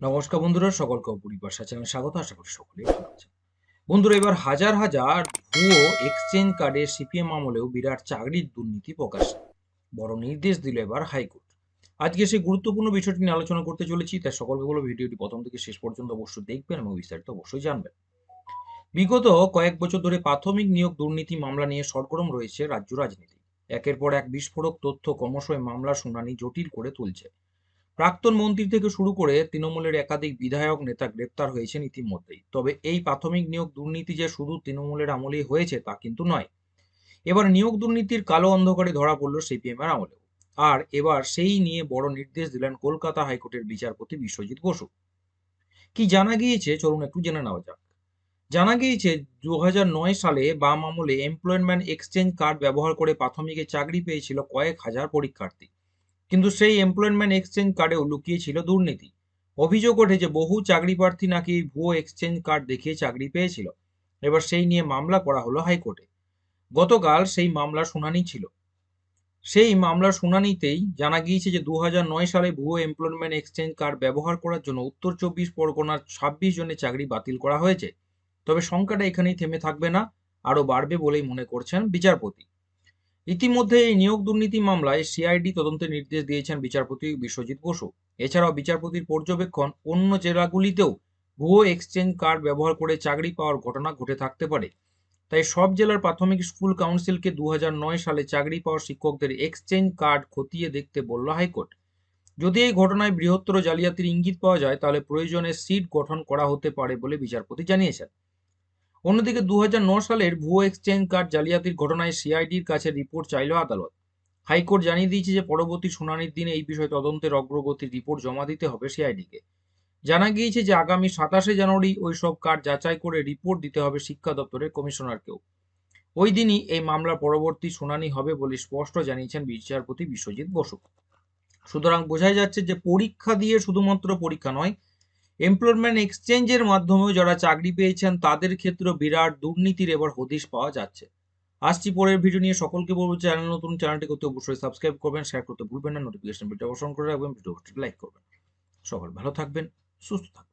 নমস্কার বন্ধুরা, সকলকে পরিবার চ্যানেলে স্বাগত, আশা করি সকলেই ভালো আছেন। বন্ধুরা, এবার হাজার হাজার ভুয়ো এক্সচেঞ্জ কার্ডে সিপিএম আমলেও বিরাট চাকরির দুর্নীতি প্রকাশ। বড় নির্দেশ দিল এবার হাইকোর্ট। আজকে সেই গুরুত্বপূর্ণ বিষয়টি নিয়ে আলোচনা করতে চলেছি, তাই সকলকে বলো ভিডিওটি প্রথম থেকে শেষ পর্যন্ত অবশ্যই দেখবেন এবং বিস্তারিত অবশ্যই জানবেন। বিগত কয়েক বছর ধরে প্রাথমিক নিয়োগ দুর্নীতি মামলা নিয়ে সরগরম রয়েছে রাজ্য রাজনীতি। একের পর এক বিস্ফোরক তথ্য ক্রমশই এই মামলার শুনানি জটিল করে তুলছে। প্রাক্তন মন্ত্রী থেকে শুরু করে তৃণমূলের একাধিক বিধায়ক নেতা গ্রেপ্তার হয়েছেন ইতিমধ্যেই। তবে এই প্রাথমিক নিয়োগ দুর্নীতি যে শুধু তৃণমূলের আমলেই হয়েছে তা কিন্তু নয়। এবার নিয়োগ দুর্নীতির কালো অন্ধকারে ধরা পড়ল সিপিএম এর আমলেও। আর এবার সেই নিয়ে বড় নির্দেশ দিলেন কলকাতা হাইকোর্টের বিচারপতি বিশ্বজিৎ বসু। কি জানা গিয়েছে? চলুন একটু জেনে নেওয়া যাক। জানা গিয়েছে দু হাজার নয় সালে বাম আমলে এমপ্লয়মেন্ট এক্সচেঞ্জ কার্ড ব্যবহার করে প্রাথমিকে চাকরি পেয়েছিল কয়েক হাজার পরীক্ষার্থী। কিন্তু সেই এমপ্লয়মেন্ট এক্সচেঞ্জ কার্ডেও লুকিয়ে ছিল দুর্নীতি। অভিযোগ ওঠে যে বহু চাকরি প্রার্থী নাকি ভুয়ো এক্সচেঞ্জ কার্ড দেখিয়ে চাকরি পেয়েছিল। এবার সেই নিয়ে মামলা করা হলো হাইকোর্টে। গতকাল সেই মামলার শুনানি ছিল। সেই মামলার শুনানিতেই জানা গিয়েছে যে দু হাজার নয় সালে ভুয়ো এমপ্লয়মেন্ট এক্সচেঞ্জ কার্ড ব্যবহার করার জন্য উত্তর চব্বিশ পরগনার ছাব্বিশ জনের চাকরি বাতিল করা হয়েছে। তবে সংখ্যাটা এখানেই থেমে থাকবে না, আরও বাড়বে বলেই মনে করছেন বিচারপতি। ইতিমধ্যে এই নিয়োগ দুর্নীতি মামলায় সিআইডি তদন্তের নির্দেশ দিয়েছেন বিচারপতি বিশ্বজিৎ বসু। এছাড়াও বিচারপতির পর্যবেক্ষণ অন্য জেলাগুলিতেও ভুয়ো এক্সচেঞ্জ কার্ড ব্যবহার করে চাকরি পাওয়ার ঘটনা ঘটে থাকতে পারে। তাই সব জেলার প্রাথমিক স্কুল কাউন্সিলকে দু হাজার নয় সালে চাকরি পাওয়া শিক্ষকদের এক্সচেঞ্জ কার্ড খতিয়ে দেখতে বলল হাইকোর্ট। যদি এই ঘটনায় বৃহত্তর জালিয়াতির ইঙ্গিত পাওয়া যায়, তাহলে প্রয়োজনে সিট গঠন করা হতে পারে বলে বিচারপতি জানিয়েছেন। অন্যদিকে দু সালের ভুয়ো এক্সচেঞ্জ কার্ড জালিয়াতির ঘটনায় সিআইডির কাছে রিপোর্ট চাইল আদালত। হাইকোর্ট জানিয়ে দিয়েছে যে পরবর্তী শুনানির দিনে এই বিষয়ে তদন্তের অগ্রগতির রিপোর্ট জমা দিতে হবে সিআইডিকে। জানা গিয়েছে যে আগামী সাতাশে জানুয়ারি ওই সব কার্ড যাচাই করে রিপোর্ট দিতে হবে শিক্ষা দপ্তরের কমিশনারকেও। ওই দিনই এই মামলার পরবর্তী শুনানি হবে বলে স্পষ্ট জানিয়েছেন বিচারপতি বিশ্বজিৎ বসু। সুতরাং বোঝাই যাচ্ছে যে পরীক্ষা দিয়ে শুধুমাত্র পরীক্ষা নয় এমপ্লয়মেন্ট এক্সচেঞ্জের মাধ্যমেও যারা চাকরি পেয়েছেন, তাদের ক্ষেত্রে বিরাট দুর্নীতির এবার হদিশ পাওয়া যাচ্ছে। আসছি পরের ভিডিও নিয়ে। সকলকে বলব চ্যানেল নতুন চ্যানেলটি করতে অবশ্যই সাবস্ক্রাইব করবেন শেয়ার করতে ভুলবেন না নোটিফিকেশন ভিডিও অবসর করে রাখবেন ভিডিওটি লাইক করবেন। সকল ভালো থাকবেন, সুস্থ থাকবেন।